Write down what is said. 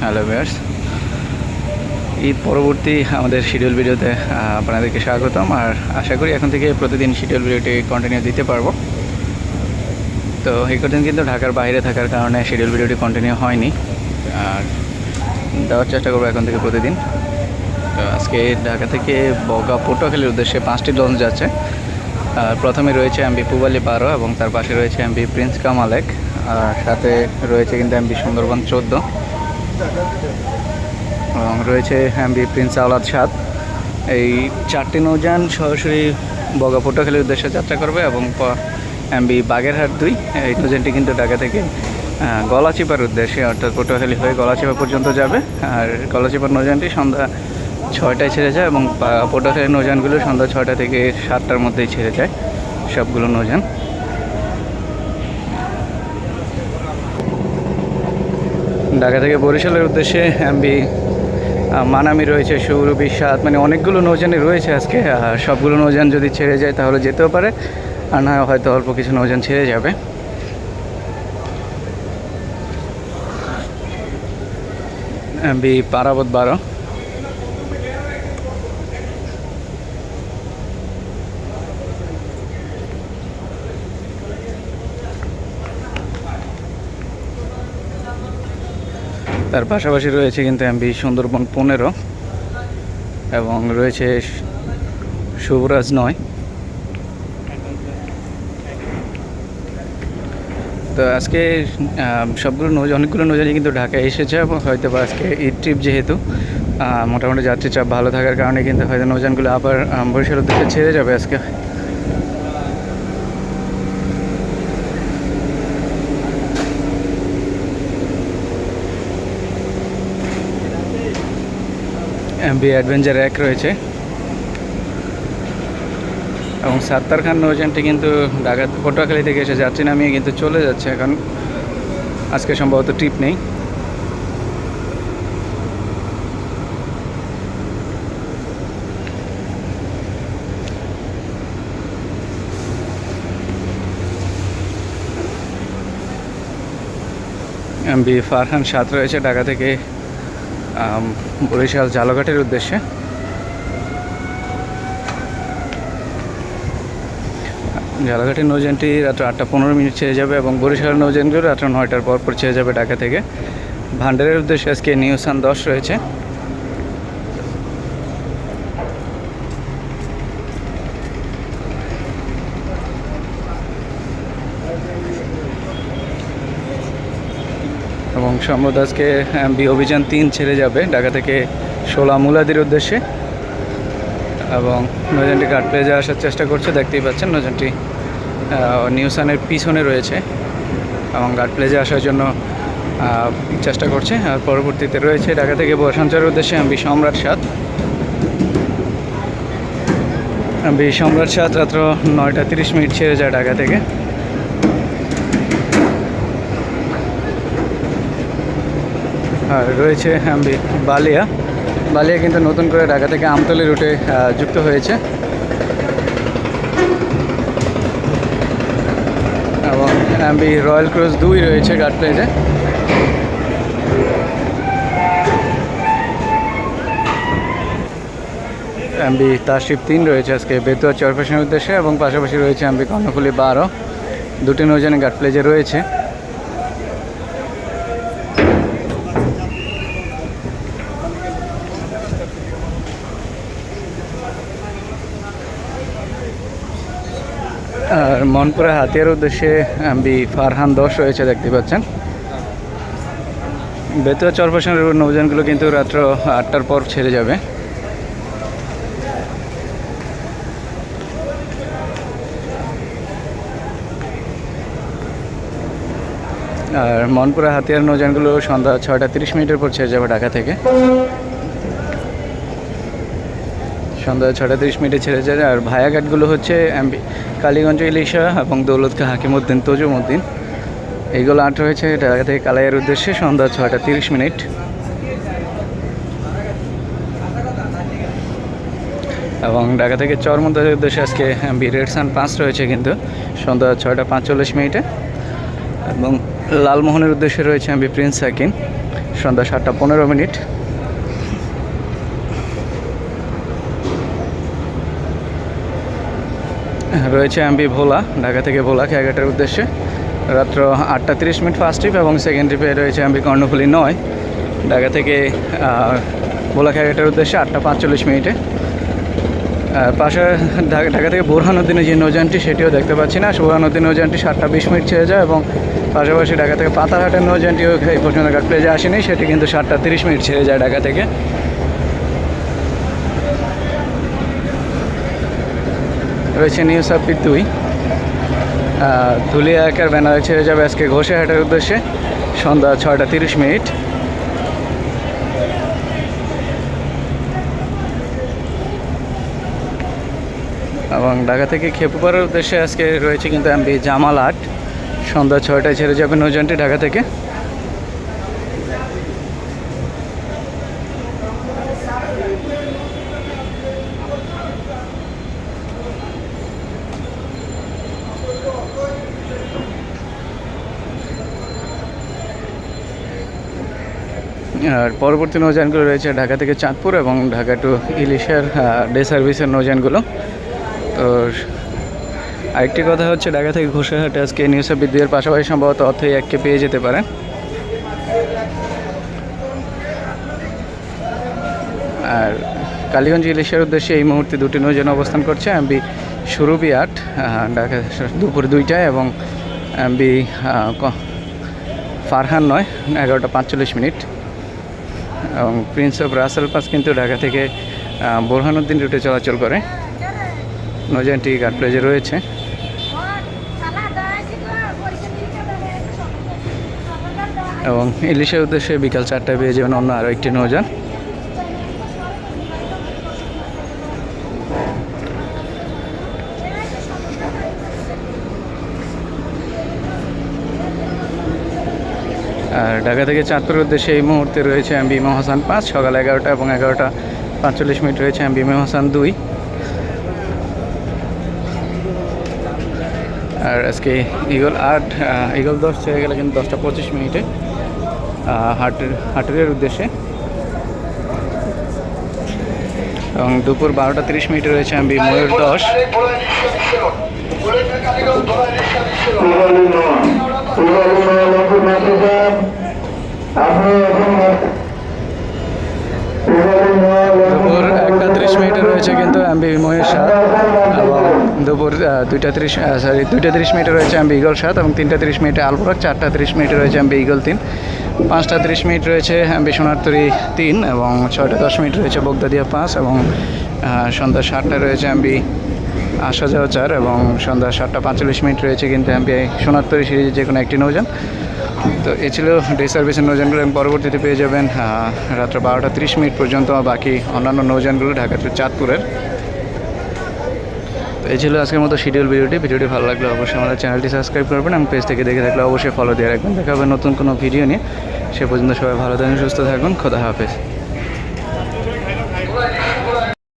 Hello viewers Eid পরবর্তী আমাদের schedule ভিডিওতে আপনাদেরকে স্বাগতম। আর আশা করি এখন থেকে প্রতিদিন শিডিউল ভিডিওটি কন্টিনিউ দিতে পারব। তো এই কদিন কিন্তু ঢাকার বাইরে থাকার কারণে শিডিউল ভিডিওটি কন্টিনিউ হয়নি। আর দেওয়ার চেষ্টা করব এখন থেকে প্রতিদিন। তো আজকে ঢাকা থেকে বগা পটুয়াখালীর উদ্দেশ্যে পাঁচটি লঞ্চ যাচ্ছে। আর প্রথমে রয়েছে এমবি পুবালি বারো এবং তার পাশে রয়েছে এমবি প্রিন্স কামালেক আর সাথে রয়েছে কিন্তু এমবি সুন্দরবন চোদ্দ এবং রয়েছে এমবি প্রিন্স আওলাদ সাত এই চারটি নৌযান সরাসরি বগা পটুয়াখালীর উদ্দেশ্যে যাত্রা করবে এবং এমবি বাগেরহাট দুই। এই নৌযানটি কিন্তু ঢাকা থেকে গলাচিপার উদ্দেশ্যে অর্থাৎ পটুয়াখালী হয়ে গলাচিপা পর্যন্ত যাবে। আর গলাচিপার নৌযানটি সন্ধ্যা ছয়টায় ছেড়ে যায় এবং পটুয়াখালীর নৌযানগুলো সন্ধ্যা ছয়টা থেকে সাতটার মধ্যেই ছেড়ে যায় সবগুলো নৌযান। ঢাকা থেকে বরিশালের উদ্দেশ্যে এমবি মানামি রয়েছে সৌরভী সাত মানে অনেকগুলো নৌযানই রয়েছে আজকে সবগুলো নৌজান যদি ছেড়ে যায় তাহলে যেতেও পারে, আর না হয়তো অল্প কিছু নৌজান ছেড়ে যাবে। এমবি পারাবত বারো। তার পাশাপাশি রয়েছে কিন্তু এমবি সুন্দরবন পনেরো এবং রয়েছে শুভরাজ নয়। তো আজকে সবগুলো নৌজ অনেকগুলো নৌজানি কিন্তু ঢাকায় এসেছে এবং হয়তো বা আজকে ঈদ ট্রিপ যেহেতু মোটামুটি যাত্রী চাপ ভালো থাকার কারণে কিন্তু হয়তো নৌজানগুলো আবার বরিশাল উদ্দেশ্যে ছেড়ে যাবে আজকে। এমবি অ্যাডভেঞ্চার এক রয়েছে। এবং সাত্তার খান নৌযানটি কিন্তু ঢাকা পটুয়াখালী থেকে এসে যাত্রী নামিয়ে কিন্তু চলে যাচ্ছে এখন। আজকে সম্ভবত ট্রিপ নেই। এমবি ফারহান সাত রয়েছে ঢাকা থেকে। বরিশাল জালঘাটের উদ্দেশ্যে। জালঘাটের নৌজানটি রাত্র আটটা পনেরো মিনিট ছেড়ে যাবে এবং বরিশাল নৌজেনগুলো রাত্র নয়টার পর পর ছেড়ে যাবে ঢাকা থেকে। ভান্ডারের উদ্দেশ্যে আজকে নিউসান দশ রয়েছে। এবং সম্ভবত আজকে বি অভিযান তিন ছেড়ে যাবে। ঢাকা থেকে শোলা মুলাদির উদ্দেশ্যে। এবং নৌযানটি ঘাট প্লেজে আসার চেষ্টা করছে দেখতেই পাচ্ছেন নৌযানটি আহ, নিউসানের পিছনে রয়েছে। এবং ঘাট প্লেজে আসার জন্য চেষ্টা করছে। আর পরবর্তীতে রয়েছে ঢাকা থেকে বসঞ্চারের উদ্দেশ্যে এমবি সম্রাট সাত এমবি সম্রাট সাত রাত্র নয়টা তিরিশ মিনিট ছেড়ে যায় ঢাকা থেকে। আর রয়েছে বালিয়া। বালিয়া কিন্তু নতুন করে ঢাকা থেকে আমতলি রুটে যুক্ত হয়েছে। এবং অ্যাম্বি রয়্যাল ক্রুজ দুই রয়েছে ঘাট প্লেজে এমবি তারশিপ তিন রয়েছে আজকে বেতুয়া চরপেশনের উদ্দেশ্যে, এবং পাশাপাশি রয়েছে এমবি কর্ণফুলি বারো। দুটি নৌজানে ঘাট প্লেজে রয়েছে। আর মনপুরা হাতিয়ার উদ্দেশ্যে বি ফারহান দশ রয়েছে, দেখতে পাচ্ছেন। বেতুয়া চরপেশনের নৌযানগুলো কিন্তু রাত্র আটটার পর ছেড়ে যাবে। আর মনপুরা হাতিয়ার নৌযানগুলো সন্ধ্যা ছয়টা তিরিশ মিনিটের পর ছেড়ে যাবে ঢাকা থেকে। সন্ধ্যা ছটা তিরিশ মিনিটে ছেড়ে যায়। আর ভায়াঘাটগুলো হচ্ছে কালীগঞ্জ, ইলিশা এবং দৌলতখা হাকিমুদ্দিন তজুমুদ্দিন এইগুলো আট রয়েছে ঢাকা থেকে কালাইয়ের উদ্দেশ্যে সন্ধ্যা ছয়টা তিরিশ মিনিট। এবং ঢাকা থেকে চরমন্দাজের উদ্দেশ্যে আজকে এমবি রেড সান পাঁচ রয়েছে কিন্তু, সন্ধ্যা ছয়টা পাঁচচল্লিশ মিনিটে। এবং লালমোহনের উদ্দেশ্যে রয়েছে এমবি প্রিন্স সাকিন সন্ধ্যা সাতটা পনেরো মিনিট। রয়েছে এমবি ভোলা, ঢাকা থেকে ভোলা খেয়াঘাটের উদ্দেশ্যে। রাত্র আটটা তিরিশ মিনিট ফার্স্ট ট্রিপ এবং সেকেন্ড ট্রিপে রয়েছে এমবি কর্ণফুলি নয়। ঢাকা থেকে ভোলা খেয়াঘাটের উদ্দেশ্যে আটটা পাঁচচল্লিশ মিনিটে। পাশে ঢাকা থেকে বোরহানুদ্দিনের যে নৌযানটি, সেটিও দেখতে পাচ্ছি না। বোরহানুদ্দিন নৌযানটি সাতটা বিশ মিনিট ছেড়ে যায় এবং পাশাপাশি ঢাকা থেকে পাতারহাটের নৌযানটিও এই পর্যন্ত ঘাট প্লেজে আসেনি। সেটি কিন্তু সাতটা তিরিশ মিনিট ছেড়ে যায় ঢাকা থেকে। রয়েছে নিউ সাব্বির দুই। ধুলিয়া একার ব্যানারে ছেড়ে যাবে আজকে ঘোষেহাটের উদ্দেশ্যে। সন্ধ্যা ছয়টা তিরিশ মিনিট। এবং ঢাকা থেকে খেপুপাড়ার উদ্দেশ্যে আজকে রয়েছে কিন্তু এমবি জামাল আট। সন্ধ্যা ছয়টায় ছেড়ে যাবে নৌযানটি ঢাকা থেকে। আর পরবর্তী নৌযানগুলো রয়েছে ঢাকা থেকে চাঁদপুর এবং ঢাকা টু ইলিশার ডে সার্ভিসের নৌযানগুলো। তো আরেকটি কথা হচ্ছে ঢাকা থেকে ঘোষাহাটে আজকে নিউজ বিদ্যুতের পাশাপাশি সম্ভবত অর্থই এককে পেয়ে যেতে পারেন আর কালীগঞ্জ ইলিশের উদ্দেশ্যে এই মুহূর্তে দুটি নৌযান অবস্থান করছে এমবি সুরভি আট ঢাকা দুপুর দুইটায় এবং এমবি ফারহান নয়, এগারোটা পাঁচচল্লিশ মিনিট। এবং প্রিন্স অফ রাসেল পাস কিন্তু ঢাকা থেকে বোরহানুদ্দিন রুটে চলাচল করে। নজানটি গার্ড প্লেজে রয়েছে। এবং ইলিশের উদ্দেশ্যে বিকাল চারটায় পেয়ে যাবেন অন্য আরও একটি নৌযান ঢাকা থেকে চাঁদপুরের উদ্দেশ্যে এই মুহূর্তে রয়েছে এমবি মহাসান পাঁচ, সকাল এগারোটা এবং এগারোটা পাঁচচল্লিশ মিনিট রয়েছে এমবি মহাসান দুই। আর আজকে ইগল আট ইগল দশ ছেড়ে গেলে কিন্তু দশটা পঁচিশ মিনিটে হাটের হাটের উদ্দেশ্যে। এবং দুপুর বারোটা তিরিশ মিনিটে রয়েছে এমবি ময়ূর দশ। দুপুর একটা তিরিশ মিনিটে রয়েছে কিন্তু এমবি সাত এবং দুপুর দুইটা তিরিশ সরি দুইটা তিরিশ মিনিটে রয়েছে এমবি ইগল সাত এবং তিনটা তিরিশ মিনিটে আলবরাক চারটা তিরিশ মিনিটে রয়েছে এমবি ইগল তিন। পাঁচটা তিরিশ মিনিট রয়েছে এমবি সোনারতরি তিন এবং ছয়টা দশ মিনিট রয়েছে বগদাদিয়া পাঁচ এবং সন্ধ্যা সাতটায় রয়েছে এমবি আসা যাওয়া চার এবং সন্ধ্যা সাতটা পাঁচচল্লিশ মিনিট রয়েছে কিন্তু এমবি সোনারতরি সিরিজে যে কোনো একটি নৌযান। তো এ ছিল ডে সার্ভিসের নৌজানগুলো এবং পরবর্তীতে পেয়ে যাবেন রাত্র বারোটা তিরিশ মিনিট পর্যন্ত বাকি অন্যান্য নৌজানগুলো ঢাকা চাঁদপুরের। তো এই ছিল আজকের মতো শিডিউল ভিডিওটি ভিডিওটি ভালো লাগলে অবশ্যই আমাদের চ্যানেলটি সাবস্ক্রাইব করবেন এবং পেজ থেকে দেখে থাকলে অবশ্যই ফলো দিয়ে রাখবেন। দেখা হবে নতুন কোনো ভিডিও নিয়ে। সে পর্যন্ত সবাই ভালো থাকুন, সুস্থ থাকুন। খোদা হাফেজ।